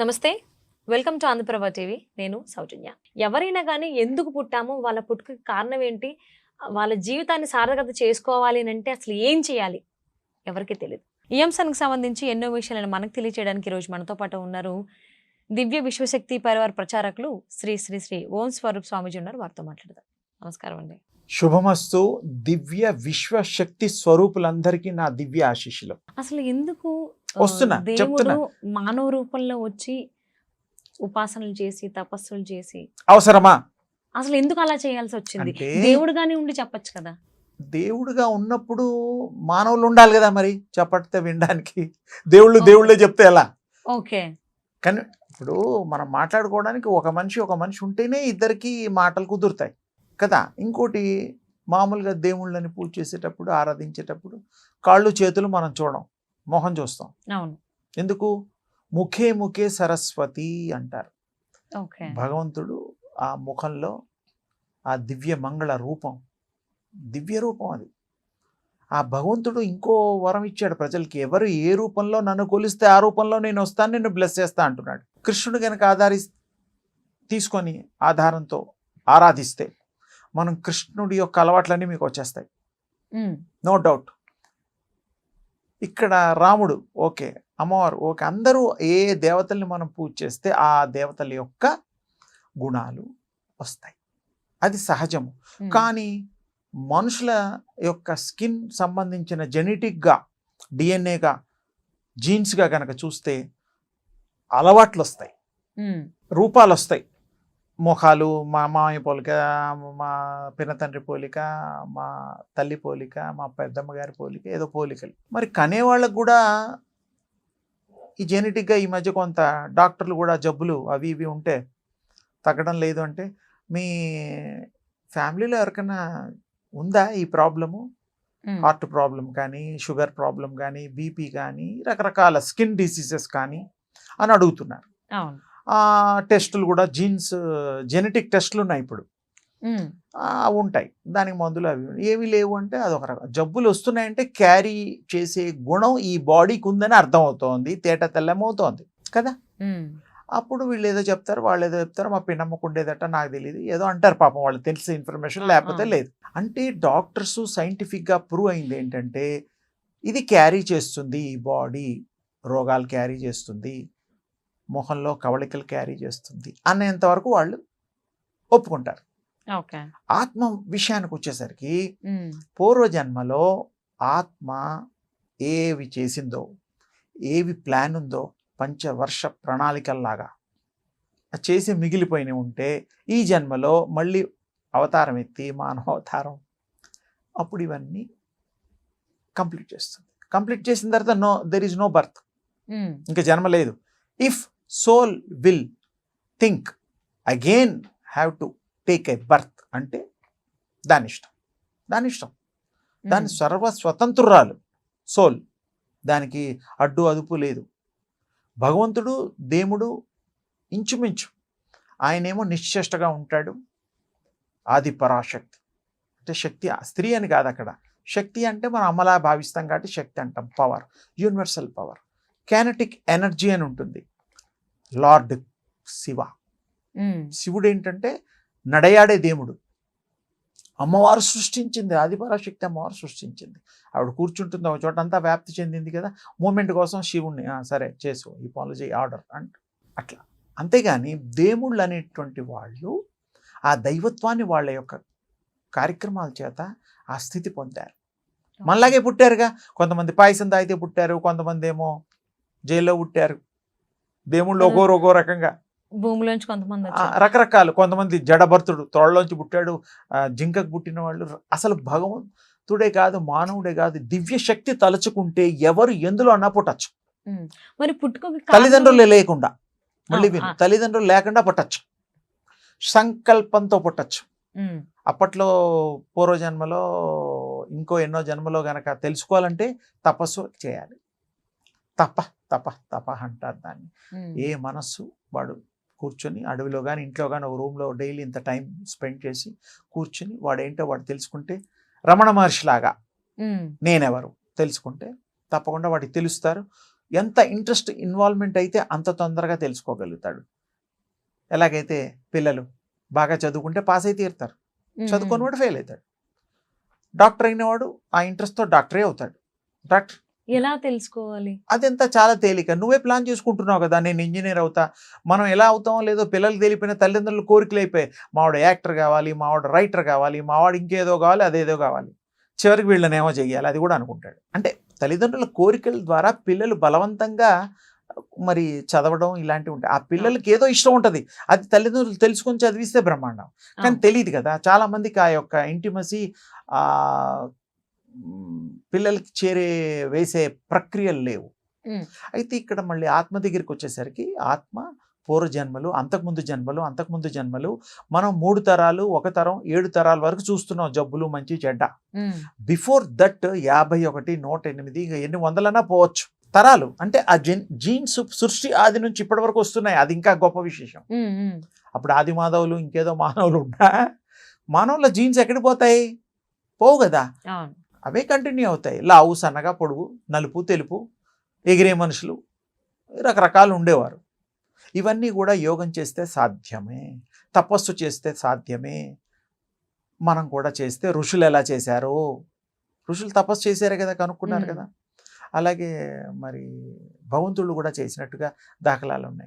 నమస్తే. Welcome to Andhraprabha TV. నేను సౌజన్య. ఎవరైనా కానీ ఎందుకు పుట్టామో వాళ్ళ పుట్టుక కారణం ఏంటి వాళ్ళ జీవితాన్ని సార్థకత చేసుకోవాలి అని అంటే అసలు ఏం చేయాలి? ఎవరికి తెలియదు ఈ అంశానికి సంబంధించి ఎన్నో విషయాలను మనకు తెలియచేయడానికి ఈరోజు మనతో పాటు ఉన్నారు దివ్య విశ్వశక్తి పరివార ప్రచారకులు శ్రీ శ్రీ శ్రీ ఓం స్వరూప్ స్వామిజీ ఉన్నారు. వారితో మాట్లాడదాం. నమస్కారం అండి. శుభమస్తు దివ్య విశ్వశక్తి స్వరూపులందరికీ నా దివ్య ఆశీస్సులు. అసలు ఎందుకు వస్తున్నా, చెప్తున్నా. మానవ రూపంలో వచ్చి ఉపాసనలు చేసి తపస్సులు చేసి? అవసరమా? అసలు ఎందుకు అలా చేయాల్సి వచ్చింది? దేవుడుగానే ఉండి చెప్పొచ్చు కదా. దేవుడుగా ఉన్నప్పుడు మానవులు ఉండాలి కదా మరి చెప్పడితే వినడానికి. దేవుళ్ళు. దేవుళ్ళే చెప్తే ఎలా? ఓకే. కానీ ఇప్పుడు మనం మాట్లాడుకోవడానికి ఒక మనిషి ఒక మనిషి ఉంటేనే ఇద్దరికి మాటలు కుదురుతాయి. కదా? ఇంకోటి మామూలుగా దేవుళ్ళని పూజ చేసేటప్పుడు ఆరాధించేటప్పుడు కాళ్ళు చేతులు మనం చూడం మొహం చూస్తాం. అవును. ఎందుకు? ముఖే ముఖే సరస్వతి అంటారు. భగవంతుడు ఆ ముఖంలో ఆ దివ్య మంగళ రూపం దివ్య రూపం అది. ఆ భగవంతుడు ఇంకో వరం ఇచ్చాడు ప్రజలకి ఎవరు ఏ రూపంలో నన్ను కొలిస్తే ఆ రూపంలో నేను వస్తాను నిన్ను బ్లెస్ చేస్తా అంటున్నాడు. కృష్ణుడు కనుక ఆధారి తీసుకొని ఆధారంతో ఆరాధిస్తే మనం కృష్ణుడి యొక్క అలవాట్లన్నీ మీకు వచ్చేస్తాయి. నో డౌట్ ఇక్కడ రాముడు ఓకే అమ్మవారు ఓకే అందరూ ఏ దేవతల్ని మనం పూజ చేస్తే ఆ దేవతల యొక్క గుణాలు వస్తాయి. అది సహజము. కానీ మనుషుల యొక్క స్కిన్ సంబంధించిన జెనెటిక్గా డిఎన్ఏగా జీన్స్గా కనుక చూస్తే అలవాట్లు వస్తాయి రూపాలు వస్తాయి ముఖాలు మా మామయ్య పోలిక మా పినతండ్రి పోలిక మా తల్లి పోలిక మా పెద్దమ్మ గారి పోలిక ఏదో పోలికలు. మరి కనేవాళ్ళకు కూడా ఈ జెనెటిక్గా ఈ మధ్య కొంత డాక్టర్లు కూడా జబ్బులు అవి ఇవి ఉంటే తగ్గడం లేదు అంటే మీ ఫ్యామిలీలో ఎవరికైనా ఉందా ఈ ప్రాబ్లము? హార్ట్ ప్రాబ్లం కానీ షుగర్ ప్రాబ్లం కానీ బీపీ కానీ రకరకాల స్కిన్ డిసీజెస్ కానీ అని అడుగుతున్నారు. టెస్టులు కూడా జీన్స్ జెనెటిక్ టెస్టులు ఉన్నాయి ఇప్పుడు. ఉంటాయి. దానికి మందులు అవి. ఏమీ లేవు అంటే అదొక రకం. జబ్బులు వస్తున్నాయంటే క్యారీ చేసే గుణం ఈ బాడీకి ఉందని అర్థం అవుతోంది తేట తెల్లమవుతోంది. కదా? అప్పుడు వీళ్ళు ఏదో చెప్తారు వాళ్ళు ఏదో చెప్తారు మా పిన్నమ్మకు ఉండేదట నాకు తెలియదు ఏదో అంటారు పాపం వాళ్ళు తెలిసే ఇన్ఫర్మేషన్ లేకపోతే. లేదు. అంటే డాక్టర్స్ సైంటిఫిక్గా ప్రూవ్ అయింది ఏంటంటే ఇది క్యారీ చేస్తుంది ఈ బాడీ రోగాలు క్యారీ చేస్తుంది. మొహంలో కవళికలు క్యారీ చేస్తుంది అనేంత వరకు వాళ్ళు ఒప్పుకుంటారు. ఓకే. ఆత్మ విషయానికి వచ్చేసరికి పూర్వజన్మలో ఆత్మ ఏవి చేసిందో ఏవి ప్లాన్ ఉందో పంచవర్ష ప్రణాళికల్లాగా చేసి మిగిలిపోయినవి ఉంటే ఈ జన్మలో మళ్ళీ అవతారం ఎత్తి మానవ అవతారం అప్పుడు ఇవన్నీ కంప్లీట్ చేస్తుంది. కంప్లీట్ చేసిన తర్వాత no there is no birth ఇంకా జన్మ లేదు. If soul will think again have to take a birth అంటే దాని ఇష్టం. దాని ఇష్టం. దాని సర్వ స్వతంత్రురాలు. సోల్ దానికి అడ్డు అదుపు లేదు. భగవంతుడు దేవుడు ఇంచుమించు ఆయనేమో నిశ్చేష్టగా ఉంటాడు. ఆది పరాశక్తి. అంటే శక్తి స్త్రీ అని కాదు అక్కడ. శక్తి అంటే మనం అమ్మలా భావిస్తాం కాబట్టి శక్తి అంటాం. Power universal power kinetic energy అని ఉంటుంది. లార్డ్ శివ. శివుడు ఏంటంటే నడయాడే దేవుడు. అమ్మవారు సృష్టించింది ఆదిపరాశక్తి అమ్మవారు సృష్టించింది. ఆవిడ కూర్చుంటుంది ఒక చోట అంతా వ్యాప్తి చెందింది కదా. మూమెంట్ కోసం శివుణ్ణి "ఆ, సరే చేసు ఈ పనులు చేయి ఆర్డర్ అంట అట్లా. అంతేగాని దేవుళ్ళు అనేటువంటి వాళ్ళు ఆ దైవత్వాన్ని వాళ్ళ యొక్క కార్యక్రమాల చేత ఆ స్థితి పొందారు. మనలాగే పుట్టారుగా. కొంతమంది పాయసం తాగితే పుట్టారు కొంతమంది ఏమో జైల్లో పుట్టారు. దేవుళ్ళు ఒక్కోరు ఒక్కో రకంగా. భూమిలోంచి కొంతమంది రకరకాలు. కొంతమంది జడభర్తుడు తోళ్ళలోంచి పుట్టాడు జింకకు పుట్టిన వాళ్ళు. అసలు భగవంతుడే కాదు మానవుడే కాదు దివ్య శక్తి తలుచుకుంటే ఎవరు ఎందులో అన్నా పుట్టచ్చు. మరి పుట్టుకకి కారణం- తల్లిదండ్రులు లేకుండా. మళ్ళీ విను. తల్లిదండ్రులు లేకుండా పుట్టచ్చు. సంకల్పంతో పుట్టచ్చు. అప్పట్లో పూర్వజన్మలో ఇంకో ఎన్నో జన్మలో గనక తెలుసుకోవాలంటే తపస్సు చేయాలి. తప తప తప అంటారు దాన్ని. ఏ మనస్సు వాడు కూర్చొని అడవిలో కానీ ఇంట్లో కానీ ఒక రూమ్లో డైలీ ఇంత టైం స్పెండ్ చేసి కూర్చొని వాడు ఏంటో వాడు తెలుసుకుంటే రమణ మహర్షిలాగా నేనెవరు తెలుసుకుంటే తప్పకుండా వాడికి తెలుస్తారు. ఎంత ఇంట్రెస్ట్ ఇన్వాల్వ్మెంట్ అయితే అంత తొందరగా తెలుసుకోగలుగుతాడు. ఎలాగైతే పిల్లలు బాగా చదువుకుంటే పాస్ అయితే తీరుతారు. చదువుకొని కూడా ఫెయిల్ అవుతాడు. డాక్టర్ అయినవాడు ఆ ఇంట్రెస్ట్తో డాక్టరే అవుతాడు. డాక్టర్ ఎలా తెలుసుకోవాలి? అదంతా చాలా తేలిక. నువ్వే ప్లాన్ చేసుకుంటున్నావు కదా నేను ఇంజనీర్ అవుతా. మనం ఎలా అవుతామో లేదో పిల్లలు తెలిపిన తల్లిదండ్రులు కోరికలు అయిపోయి మావాడు యాక్టర్ కావాలి మావాడు రైటర్ కావాలి మావాడు ఇంకేదో కావాలి అదేదో కావాలి. చివరికి వీళ్ళనేమో చెయ్యాలి అది కూడా అనుకుంటాడు. అంటే తల్లిదండ్రుల కోరికల ద్వారా పిల్లలు బలవంతంగా మరి చదవడం ఇలాంటివి ఉంటాయి. ఆ పిల్లలకి ఏదో ఇష్టం ఉంటుంది. అది తల్లిదండ్రులు తెలుసుకొని చదివిస్తే బ్రహ్మాండం. కానీ. తెలియదు కదా చాలా మందికి ఆ యొక్క ఇంటిమసీ పిల్లలకి చేరే వేసే ప్రక్రియలు లేవు. అయితే ఇక్కడ మళ్ళీ ఆత్మ దగ్గరికి వచ్చేసరికి ఆత్మ పూర్వ జన్మలు అంతకుముందు జన్మలు అంతకుముందు జన్మలు మనం మూడు తరాలు ఒక తరం ఏడు తరాల వరకు చూస్తున్నాం జబ్బులు మంచి చెడ్డ. బిఫోర్ దట్ యాభై ఒకటి నూట ఎనిమిది ఇంకా ఎన్ని వందలన్నా పోవచ్చు. తరాలు అంటే ఆ జెన్ జీన్స్ సృష్టి ఆది నుంచి ఇప్పటి వరకు వస్తున్నాయి. అది ఇంకా గొప్ప విశేషం. అప్పుడు ఆది మాధవులు ఇంకేదో మానవులు ఉన్నా మానవుల జీన్స్ ఎక్కడికి పోతాయి? పోవు కదా? అవే కంటిన్యూ అవుతాయి. లావు సన్నగా పొడుగు నలుపు తెలుపు ఎగిరే మనుషులు రకరకాలు ఉండేవారు. ఇవన్నీ కూడా యోగం చేస్తే సాధ్యమే. తపస్సు చేస్తే సాధ్యమే. మనం కూడా చేస్తే ఋషులు ఎలా చేశారో. ఋషులు తపస్సు చేశారే కదా కనుక్కున్నారు. కదా. అలాగే మరి భగవంతుళ్ళు కూడా చేసినట్టుగా దాఖలాలు ఉన్నాయి.